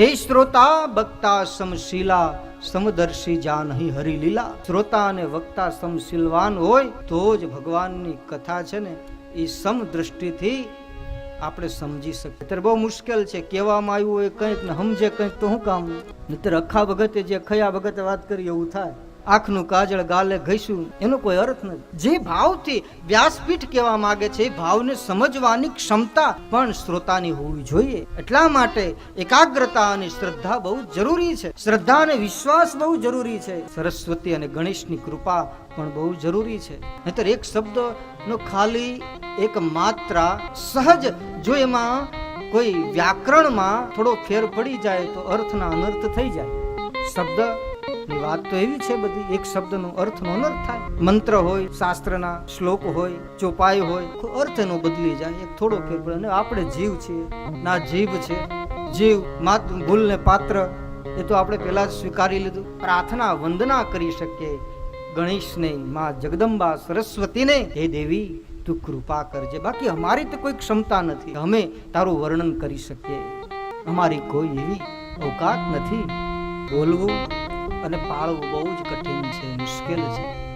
તે શ્રોતા બક્તા સમશીલા, સમદર્શી જાનહી હરિલીલા શ્રોતા અને વક્તા સમશીલવાન હોય તો જ ભગવાનની કથા છે ને, એ સમદ્રષ્ટિથી આપણે સમજી શકીએ. અત્યારે બહુ મુશ્કેલ છે, કહેવામાં આવ્યું હોય કંઈક ને સમજે કંઈક તો શું કામ નહીતર અખા ભગતે જે ખયા ભગતે વાત કરી એવું થાય. આંખનું કાજળ ગાલે ઘસ્યું એનો કોઈ અર્થ નથી. જે ભાવથી વ્યાસપીઠ કહેવા માંગે છે, એ ભાવને સમજવાની ક્ષમતા પણ શ્રોતાની હોવી જોઈએ. એટલા માટે એકાગ્રતા અને શ્રદ્ધા બહુ જરૂરી છે. શ્રદ્ધા અને વિશ્વાસ બહુ જરૂરી છે. સરસ્વતી અને ગણેશની કૃપા પણ બહુ જરૂરી છે. નહીતર એક શબ્દ નો ખાલી એક માત્રા સહજ જો એમાં કોઈ વ્યાકરણમાં થોડો ફેર પડી જાય, તો અર્થના અનર્થ થઈ જાય. શબ્દ વાત તો એવી છે બધી, એક શબ્દનો અર્થનો અનર્થ થાય. મંત્ર હોય, શાસ્ત્રના શ્લોક હોય, ચોપાઈ હોય અર્થ એનો બદલી જાય, એક થોડો ફેર અને આપણે જીવ છીએ, ના જીવ છે. જીવ માત, ભૂલને પાત્ર, એ તો આપણે પહેલા જ સ્વીકારી લીધું. પ્રાર્થના, વંદના કરી શકીએ. ગણેશને, માં જગદંબા, સરસ્વતીને, હે દેવી, તું કૃપા કરજે. બાકી અમારી તો કોઈ ક્ષમતા નથી. અમે તારું વર્ણન કરી શકીએ. અમારી કોઈ એવી ઓકાત નથી. બોલવું અને પાળવું બહુ જ કઠિન છે મુશ્કેલ છે.